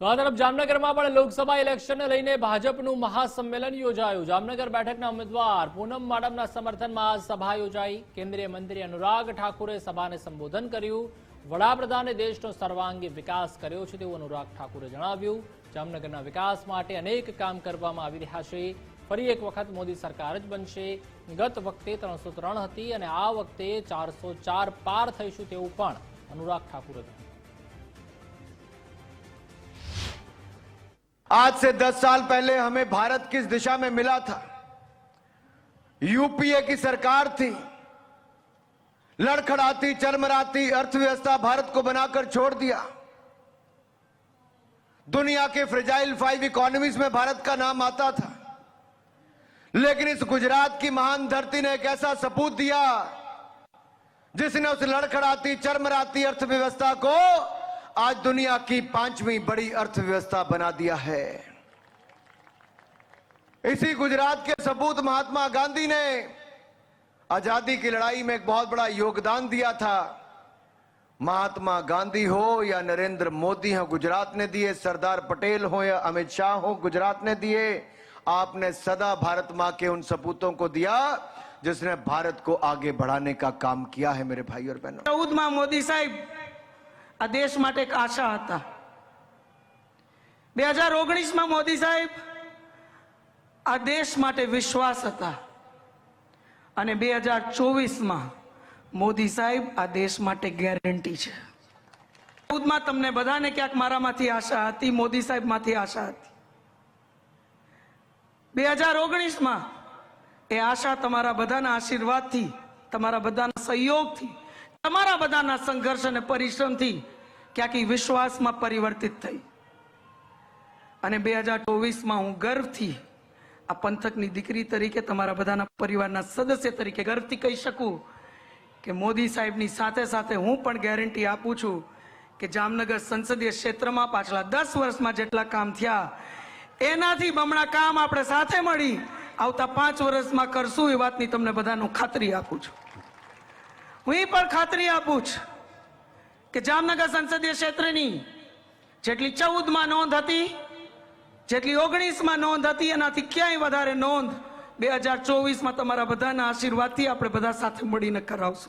તો આ તરફ જામનગરમાં પણ લોકસભા ઇલેક્શનને લઈને ભાજપનું મહાસંમેલન યોજાયું. જામનગર બેઠકના ઉમેદવાર પૂનમ માડમના સમર્થનમાં સભા યોજાઈ. કેન્દ્રીય મંત્રી અનુરાગ ઠાકુરે સભાને સંબોધન કર્યું. વડાપ્રધાને દેશનો સર્વાંગી વિકાસ કર્યો છે તેવું અનુરાગ ઠાકુરે જણાવ્યું. જામનગરના વિકાસ માટે અનેક કામ કરવામાં આવી રહ્યા છે. ફરી એક વખત મોદી સરકાર જ બનશે. ગત વખતે ત્રણસો ત્રણ હતી અને આ વખતે ચારસો ચાર પાર થઈશું તેવું પણ અનુરાગ ઠાકુરે કહ્યું आज से दस साल पहले हमें भारत किस दिशा में मिला था? यूपीए की सरकार थी। लड़खड़ाती, चरमराती अर्थव्यवस्था भारत को बनाकर छोड़ दिया। दुनिया के फ्रिजाइल फाइव इकोनॉमीज में भारत का नाम आता था। लेकिन इस गुजरात की महान धरती ने एक ऐसा सपूत दिया, जिसने उस लड़खड़ाती, चरमराती अर्थव्यवस्था को आज दुनिया की पांचवी बड़ी अर्थव्यवस्था बना दिया है। इसी गुजरात के सबूत महात्मा गांधी ने आज़ादी की लड़ाई में एक बहुत बड़ा योगदान दिया था। महात्मा गांधी हो या नरेंद्र मोदी हो, गुजरात ने दिए। सरदार पटेल हो या अमित शाह हो, गुजरात ने दिए। आपने सदा भारत माँ के उन सपूतों को दिया जिसने भारत को आगे बढ़ाने का काम किया है, मेरे भाई और बहनों। चौदह मोदी साहब આ દેશ માટે એક આશા હતા. બે હજાર ઓગણીસમાં મોદી સાહેબ આ દેશ માટે વિશ્વાસ હતા. અને બે હજાર ચોવીસમાં મોદી સાહેબ આ દેશ માટે ગેરંટી છે. ચૌદમાં તમને બધાને ક્યાંક મારામાંથી આશા હતી, મોદી સાહેબમાંથી આશા હતી. બે હજાર ઓગણીસમાં એ આશા તમારા બધાના આશીર્વાદથી, તમારા બધાના સહયોગથી તમારા બધાના સંઘર્ષ અને પરિશ્રમથી ક્યાંક વિશ્વાસમાં પરિવર્તિત થઈ. અને બે હજાર ચોવીસમાં હું ગર્વથી આ પંથકની દીકરી તરીકે તમારા બધાના પરિવારના સદસ્ય તરીકે ગર્વથી કહી શકું કે મોદી સાહેબની સાથે સાથે હું પણ ગેરંટી આપું છું કે જામનગર સંસદીય ક્ષેત્રમાં પાછલા દસ વર્ષમાં જેટલા કામ થયા, એનાથી બમણા કામ આપણે સાથે મળી આવતા પાંચ વર્ષમાં કરશું એ વાતની તમને બધાનું ખાતરી આપું છું. હું એ પણ ખાતરી આપું છું કે જામનગર સંસદીય ક્ષેત્રની જેટલી ચૌદમાં નોંધ હતી, જેટલી ઓગણીસમાં નોંધ હતી, એનાથી ક્યાંય વધારે નોંધ બે હજાર ચોવીસમાં તમારા બધાના આશીર્વાદથી આપણે બધા સાથે મળીને કરાવશું.